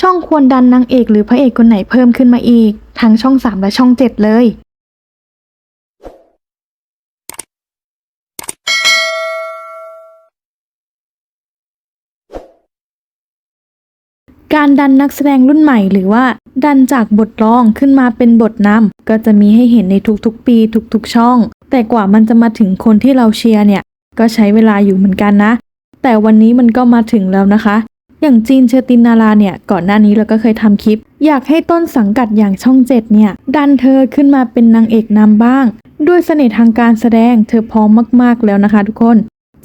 ช่องควรดันนางเอกหรือพระเอกคนไหนเพิ่มขึ้นมาอีก ทั้งช่อง 3 และช่อง 7 เลย การดันนักแสดงรุ่นใหม่หรือว่า ดันจากบทรองขึ้นมาเป็นบทนำก็จะมีให้เห็นในทุกๆ ปีทุกๆ ช่อง แต่กว่ามันจะมาถึงคนที่เราเชียร์เนี่ย ก็ใช้เวลาอยู่เหมือนกันนะ แต่วันนี้มันก็มาถึงแล้วนะคะ อย่างจีนเชอตินนาราเนี่ยก่อนหน้านี้เราก็เคยทำคลิป อยากให้ต้นสังกัดอย่างช่องเจ็ดเนี่ย ดันเธอขึ้นมาเป็นนางเอกนำบ้าง ด้วยเสน่ห์ทางการแสดงเธอพร้อมมากๆแล้วนะคะทุกคน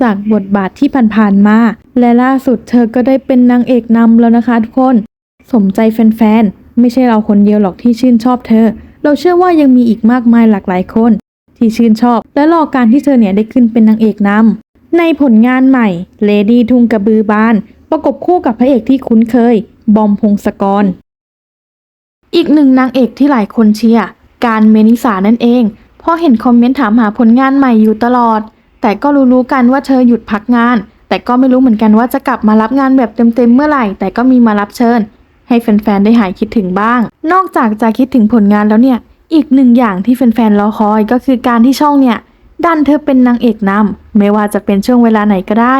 จากบทบาทที่ผ่านๆมา และล่าสุดเธอก็ได้เป็นนางเอกนำแล้วนะคะทุกคน สมใจแฟนๆไม่ใช่เราคนเดียวหรอกที่ชื่นชอบเธอ เราเชื่อว่ายังมีอีกมากมายหลากหลายคน ที่ชื่นชอบ และรอการที่เธอเนี่ยได้ขึ้นเป็นนางเอกนำในผลงานใหม่เลดี้ทุงกระบือบาน ประกบคู่กับพระเอกที่คุ้นเคย บอมพงศกร อีกหนึ่งนางเอกที่หลายคนเชียร์การเมนิสานั่นเองเพราะเห็นคอมเมนต์ถามหาผลงานใหม่อยู่ตลอด แต่ก็รู้ๆกันว่าเธอหยุดพักงาน แต่ก็ไม่รู้เหมือนกันว่าจะกลับมารับงานแบบเต็มๆเมื่อไหร่ แต่ก็มีมารับเชิญ ให้แฟนๆได้หายคิดถึงบ้าง นอกจากจะคิดถึงผลงานแล้วเนี่ยอีกหนึ่งอย่างที่แฟนๆรอคอยก็คือการที่ช่องเนี่ยดันเธอเป็นนางเอกนำไม่ว่าจะเป็นช่วงเวลาไหนก็ได้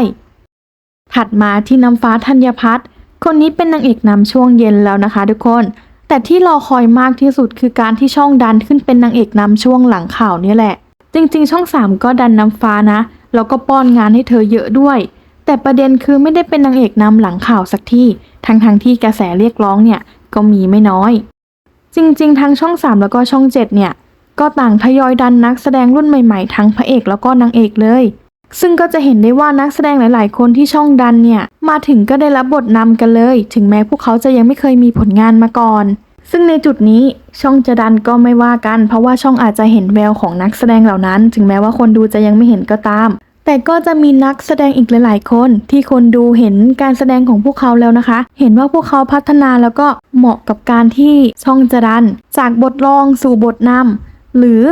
ถัดมาที่น้ำฟ้าธัญพัฒน์คนนี้เป็นนางเอกนำช่วงเย็นแล้วนะคะ ทุกคน แต่ที่รอคอยมากที่สุดคือการที่ช่องดันขึ้นเป็นนางเอกนำช่วงหลังข่าวนี่แหละ จริง ๆ ช่อง 3 ก็ดันน้ำฟ้านะ แล้วก็ป้อนงานให้เธอเยอะด้วย แต่ประเด็นคือไม่ได้เป็นนางเอกนำหลังข่าวสักที่ทั้งทงๆที่กระแสเรียกร้องเนี่ยก็มีไม่น้อย จริง ๆ ทั้งช่อง 3 แล้วก็ช่อง 7 เนี่ย ก็ต่างทยอยดันนักแสดงรุ่นใหม่ๆ ทั้งพระเอกแล้วก็นางเอกเลย ซึ่งก็จะเห็นได้ว่านักแสดงหลาย ๆ คนที่ช่องดันเนี่ย มาถึงก็ได้รับบทนำกันเลย ถึงแม้พวกเขาจะยังไม่เคยมีผลงานมาก่อน ซึ่งในจุดนี้ช่องจะดันก็ไม่ว่ากัน เพราะว่าช่องอาจจะเห็นแววของนักแสดงเหล่านั้น ถึงแม้ว่าคนดูจะยังไม่เห็นก็ตาม แต่ก็จะมีนักแสดงอีกหลาย ๆ คน ที่คนดูเห็นการแสดงของพวกเขาแล้วนะคะ เห็นว่าพวกเขาพัฒนาแล้วก็เหมาะกับการที่ช่องจะดัน จากบทรองสู่บทนำหรือ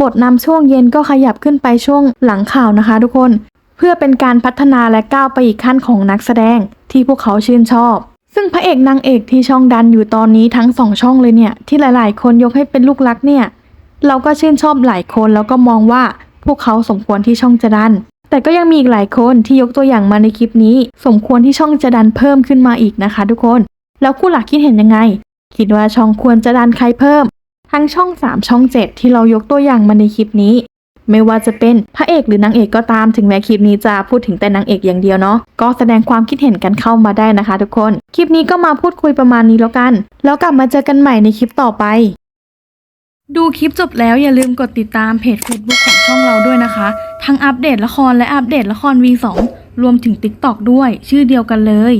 บทนำช่วงเย็นก็ขยับขึ้นไปช่วงหลังข่าวนะคะทุกคน เพื่อเป็นการพัฒนาและก้าวไปอีกขั้นของนักแสดงที่พวกเขาชื่นชอบ ซึ่งพระเอกนางเอกที่ช่องดันอยู่ตอนนี้ทั้งสองช่องเลยเนี่ยที่หลาย ๆ คนยกให้เป็นลูกรักเนี่ยเราก็ชื่นชอบหลายคนแล้วก็มองว่าพวกเขาสมควรที่ช่องจะดัน แต่ก็ยังมีอีกหลายคนที่ยกตัวอย่างมาในคลิปนี้ สมควรที่ช่องจะดันเพิ่มขึ้นมาอีกนะคะ ทุกคน แล้วคู่หลักคิดเห็นยังไง คิดว่าช่องควรจะดันใครเพิ่ม ทั้งช่อง 3 ช่อง 7 ที่เรายกตัวอย่างมาในคลิปนี้ ไม่ว่าจะเป็นพระเอกหรือนางเอกก็ตามถึงแม้คลิปนี้จะพูดถึงแต่นางเอกอย่างเดียวเนาะก็แสดงความคิดเห็นกันเข้ามาได้นะคะ ทุกคน คลิปนี้ก็มาพูดคุยประมาณนี้แล้วกัน แล้วกลับมาเจอกันใหม่ในคลิปต่อไป ดูคลิปจบแล้วอย่าลืมกดติดตามเพจ Facebook ของช่องเราด้วยนะคะ ทั้งอัปเดตละครและอัปเดตละคร V2 รวมถึง TikTok ด้วย ชื่อเดียวกันเลย